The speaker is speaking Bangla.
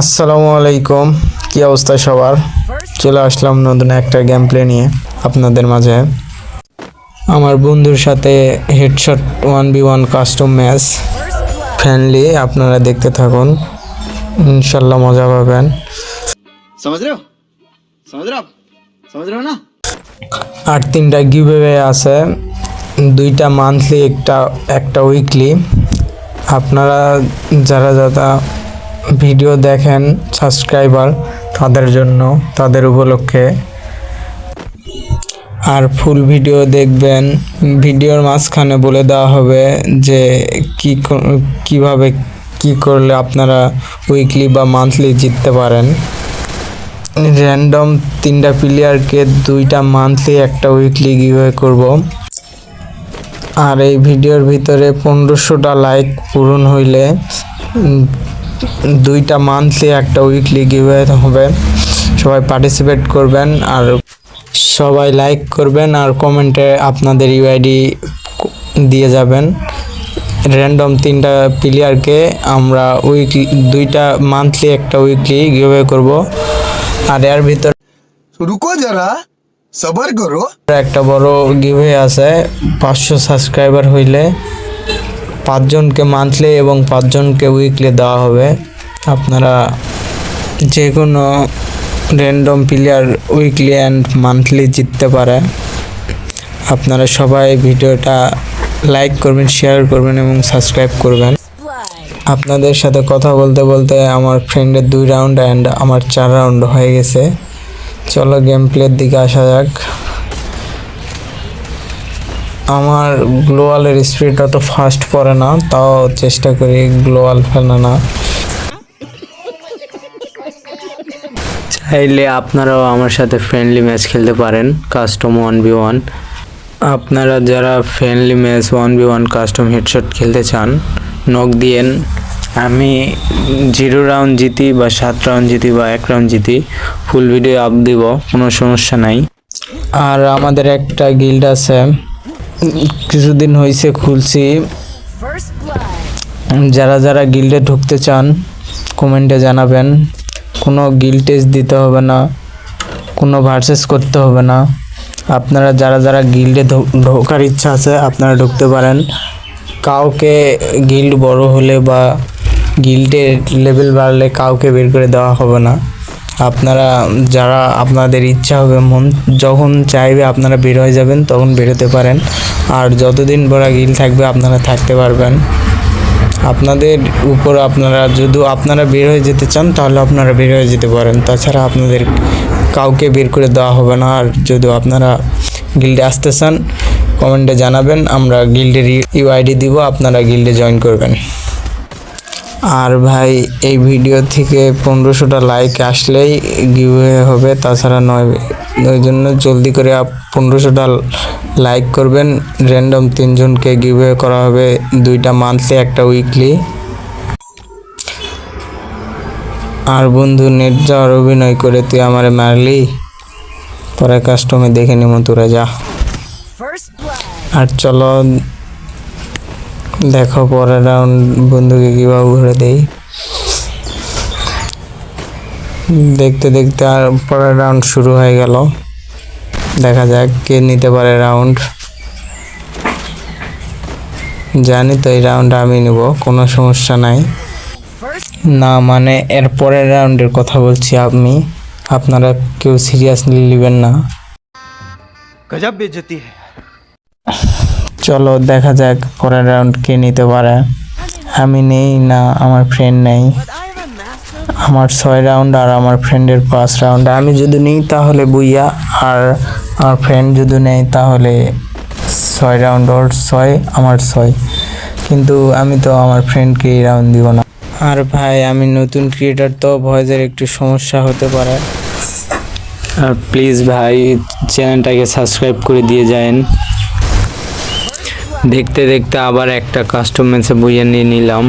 আসসালামু আলাইকুম। কি অবস্থা সবার? চলে আসলাম নতুন একটা গেম প্লে নিয়ে আপনাদের মাঝে। আমার বন্ধুর সাথে headshot one v one custom match friendly আপনারা দেখতে থাকুন। ইনশাল্লাহ মজা পাবেন। আর তিনটা গিভে আছে। দুইটা মান্থলি একটা একটা উইকলি আপনারা যারা যারা ভিডিও দেখেন সাবস্ক্রাইবার তাদের জন্য, তাদের উপলক্ষে। আর ফুল ভিডিও দেখবেন, ভিডিওর মাঝখানে বলে দেওয়া হবে যে কি কীভাবে কি করলে আপনারা উইকলি বা মান্থলি জিততে পারেন। র্যান্ডম তিনটা প্লেয়ারকে দুইটা মান্থলি একটা উইকলি গিভওয়ে করব। আর এই ভিডিওর ভিতরে পনেরোশোটা লাইক পূরণ হইলে দুইটা মান্থলি একটা উইকলি গিভে হবে। সবাই পার্টিসিপেট করবেন আর সবাই লাইক করবেন আর কমেন্টে আপনাদের ইউআইডি দিয়ে যাবেন। র্যান্ডম তিনটা প্লেয়ারকে আমরা উইকলি দুইটা মান্থলি একটা উইকলি গিভে করব। আর এর ভিতর রুকো যারা সবার করো একটা বড় গিভে আছে পাঁচশো সাবস্ক্রাইবার হইলে। পাঁচজনকে মান্থলি এবং পাঁচজনকে উইকলি দেওয়া হবে। আপনারা যে কোনো random player weekly and monthly জিততে পারে। আপনারা সবাই ভিডিওটা লাইক করবেন শেয়ার করবেন এবং সাবস্ক্রাইব করবেন। আপনাদের সাথে কথা বলতে বলতে আমার ফ্রেন্ডের দুই রাউন্ড অ্যান্ড আমার চার রাউন্ড হয়ে গেছে। চলো গেম প্লের দিকে আসা যাক। আমার গ্লোয়ালের স্পিডটা তো ফাস্ট পড়ে না তাও চেষ্টা করি গ্লোয়াল ফেলানো চাইলে আপনারাও আমার সাথে ফ্রেন্ডলি ম্যাচ খেলতে পারেন কাস্টম ওয়ান বি ওয়ান আপনারা যারা friendly match one v one custom headshot খেলতে চান নক দিয়েন। আমি জিরো রাউন্ড জিতি বা সাত রাউন্ড জিতি বা এক রাউন্ড জিতি ফুল ভিডিও আপ দিব কোনো সমস্যা নাই। আর আমাদের একটা গিল্ড আছে কিছুদিন হয়েছে খুলছি। যারা যারা গিল্ডে ঢুকতে চান কমেন্টে জানাবেন। কোনো গিল্ড টেস্ট দিতে হবে না, কোনো ভার্সেস করতে হবে না। আপনারা যারা যারা গিল্ডে ঢোকার ইচ্ছা আছে, আপনারা ঢুকতে পারেন। কাউকে গিল্ড বড় হলে বা গিল্ডের লেভেল বাড়লে কাউকে বের করে দেওয়া হবে না। আপনারা যারা আপনাদের ইচ্ছা হবে, মন যখন চাইবে আপনারা বের হয়ে যাবেন, তখন বেরোতে পারেন। আর যতদিন বড় গিল থাকবে, আপনারা থাকতে পারবেন। আপনাদের উপর আপনারা যদি আপনারা বের হয়ে যেতে চান, তাহলে আপনারা বের হয়ে যেতে পারেন। তাছাড়া আপনাদের কাউকে বের করে দেওয়া হবে না। আর যদি আপনারা গিল্ডে আসতে চান, কমেন্টে জানাবেন, আমরা গিল্ডের ইউআইডি দিব, আপনারা গিল্ডে জয়েন করবেন। আর ভাই এই ভিডিও থেকে পনেরোশোটা লাইক আসলেই গিভওয়ে হবে। তাছাড়া নয় ওই জন্য জলদি করে পনেরোশোটা লাইক করবেন। র্যান্ডম তিনজনকে গিভওয়ে করা হবে দুইটা মান্থলি একটা উইকলি আর বন্ধু নেট যাওয়ার অভিনয় করে তুই আমারে মারলি? পরে কাস্টমে দেখে নিমো তোরা যা। আর চলো দেখো পরের রাউন্ড বন্ধুকে কীভাবে ঘুরে দেই। দেখতে দেখতে আর পরের রাউন্ড শুরু হয়ে গেল। দেখা যাক কে নিতে পারে রাউন্ড জানি তো এই রাউন্ড আমি নিব, কোনো সমস্যা নাই। না মানে এর পরের রাউন্ডের কথা বলছি আপনি। আপনারা কেউ সিরিয়াসলি নেবেন না। গজব বেজতি হ্যাঁ চলো দেখা যাক, পরের রাউন্ড কে নিতে পারে। আমি নেই না, আমার ফ্রেন্ড নেই। আমার ছয় রাউন্ড আর আমার ফ্রেন্ডের পাঁচ রাউন্ড আমি যদি নিই তাহলে বুইয়া, আর আমার ফ্রেন্ড যদি নেই তাহলে ছয় রাউন্ড ওর ছয়, আমার ছয়। কিন্তু আমি তো আমার ফ্রেন্ডকে এই রাউন্ড দিব না। আর ভাই, আমি নতুন ক্রিয়েটার তো, ভয়েসের একটু সমস্যা হতে পারে। আর প্লিজ ভাই চ্যানেলটাকে সাবস্ক্রাইব করে দিয়ে যায়েন দেখতে দেখতে আবার একটা কাস্টম ম্যাচে বইয়ে নিয়ে নিলাম।